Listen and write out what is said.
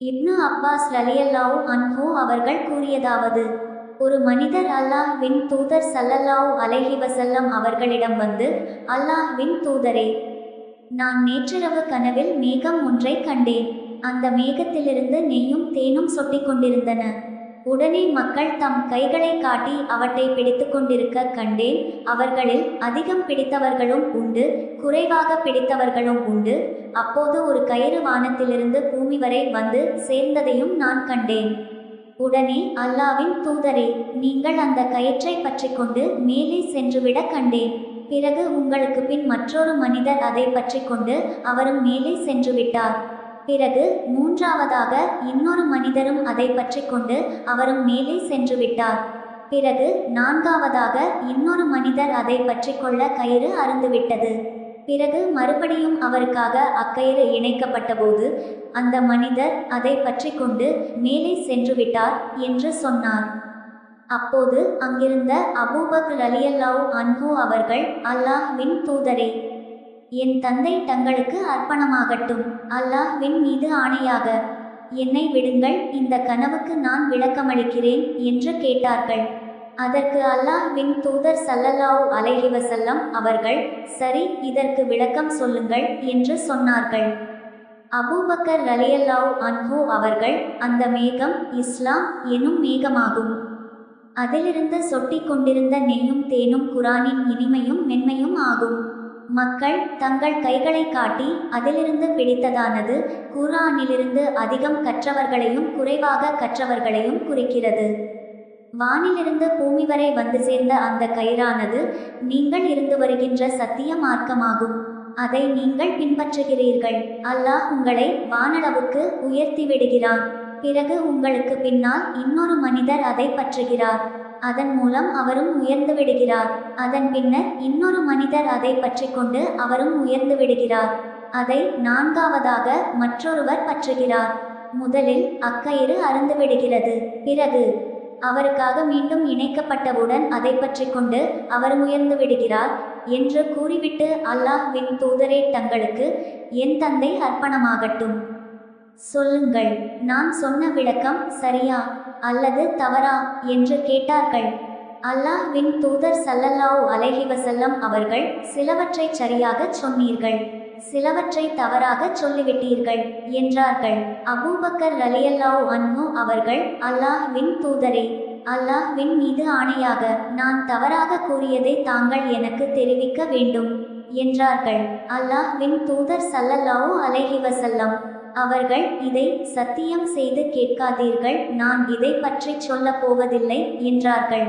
இப்னு Abbas ரலியல்லாஹு அன்ஹோ அவர்கள் கூறியதாவது ஒரு மனிதர் அல்லாஹ்வின் தூதர் ஸல்லல்லாஹு அலஹி வசல்லம் அவர்களிடம் வந்து அல்லாஹ்வின் தூதரே நான் நேற்றிரவு கனவில் மேகம் ஒன்றை கண்டேன். அந்த மேகத்திலிருந்து நெய்யும் தேனும் சொட்டிக் கொண்டிருந்தன. உடனே மக்கள் தம் கைகளை காட்டி அவற்றை பிடித்து கொண்டிருக்க கண்டேன். அவர்களில் அதிகம் பிடித்தவர்களும் உண்டு குறைவாக பிடித்தவர்களும் உண்டு. அப்போது ஒரு கயிறு வானத்திலிருந்து பூமி வரை வந்து சேர்ந்ததையும் நான் கண்டேன். உடனே அல்லாவின் தூதரே நீங்கள் அந்த கயிற்றை பற்றிக்கொண்டு மேலே சென்றுவிட கண்டேன். பிறகு உங்களுக்கு பின் மற்றொரு மனிதர் அதை பற்றிக்கொண்டு அவரும் மேலே சென்று விட்டார் பிறகு மூன்றாவதாக இன்னொரு மனிதரும் அதை பற்றிக்கொண்டு அவரும் மேலே சென்று விட்டார். பிறகு நான்காவதாக இன்னொரு மனிதர் அதை பற்றிக்கொள்ள கயிறு அறுந்துவிட்டது பிறகு மறுபடியும் அவருக்காக அக்கயிறு இணைக்கப்பட்டபோது அந்த மனிதர் அதை பற்றிக்கொண்டு மேலே சென்று விட்டார் என்று சொன்னார். அப்போது அங்கிருந்த அபூபக் ரலியல்லாஹு அன்ஹு அவர்கள் அல்லாஹ்வின் தூதரே என் தந்தை தங்களுக்கு அர்ப்பணமாகட்டும். அல்லாஹ்வின் மீது ஆணையாக. என்னை விடுங்கள் இந்த கனவுக்கு நான் விளக்கமளிக்கிறேன் என்று கேட்டார்கள். அதற்கு அல்லாஹ்வின் தூதர் சல்லல்லாஹு அலைஹிவசல்லம் அவர்கள் சரி இதற்கு விளக்கம் சொல்லுங்கள் என்று சொன்னார்கள். அபூபக்கர் ரலியல்லாஹு அன்ஹு அவர்கள் அந்த மேகம் இஸ்லாம் எனும் மேகமாகும். அதிலிருந்து சொட்டிக் கொண்டிருந்த நெய்யும் தேனும் குரானின் இனிமையும் மென்மையும் ஆகும். மக்கள் தங்கள் கைகளை காட்டி அதிலிருந்து பிடித்ததானது குரானிலிருந்து அதிகம் கற்றவர்களையும் குறைவாக கற்றவர்களையும் குறிக்கிறது. வானிலிருந்து பூமி வரை வந்து சேர்ந்த அந்த கயிறானது நீங்கள் இருந்து வருகின்ற சத்திய மார்க்கமாகும். அதை நீங்கள் பின்பற்றுகிறீர்கள். அல்லாஹ் உங்களை வானளவுக்கு உயர்த்தி விடுகிறான். பிறகு உங்களுக்கு பின்னால் இன்னொரு மனிதர் அதை பற்றுகிறார். அதன் மூலம் அவரும் உயர்ந்து விடுகிறார். அதன் பின்னர் இன்னொரு மனிதர் அதை பற்றி கொண்டு அவரும் உயர்ந்து விடுகிறார். அதை நான்காவதாக மற்றொருவர் பற்றுகிறார். முதலில் அக்கயிறு அருந்து விடுகிறது. பிறகு அவருக்காக மீண்டும் இணைக்கப்பட்டவுடன் அதை பற்றி கொண்டு அவர் உயர்ந்து விடுகிறார் என்று கூறிவிட்டு அல்லாஹ்வின் தூதரே தங்களுக்கு என் தந்தை அர்ப்பணமாகட்டும். சொல்லுங்கள். நான் சொன்ன விளக்கம் சரியா அல்லது தவறா என்று கேட்டார்கள். அல்லாஹ்வின் தூதர் சல்லல்லாஹ் அலைஹி வஸல்லம் அவர்கள் சிலவற்றை சரியாகச் சொன்னீர்கள். சிலவற்றை தவறாகச் சொல்லிவிட்டீர்கள் என்றார்கள். அபூபக்கர் ரலியல்லாவ் அன்ஹு அவர்கள் அல்லாஹ்வின் தூதரே அல்லாஹ்வின் மீது ஆணையாக நான் தவறாக கூறியதை தாங்கள் எனக்கு தெரிவிக்க வேண்டும் என்றார்கள். அல்லாஹ்வின் தூதர் சல்லல்லாஹு அலைஹி வஸல்லம் அவர்கள் இதை சத்தியம் செய்து கேட்காதீர்கள் நான் இதை பற்றி சொல்லப் போவதில்லை என்றார்கள்.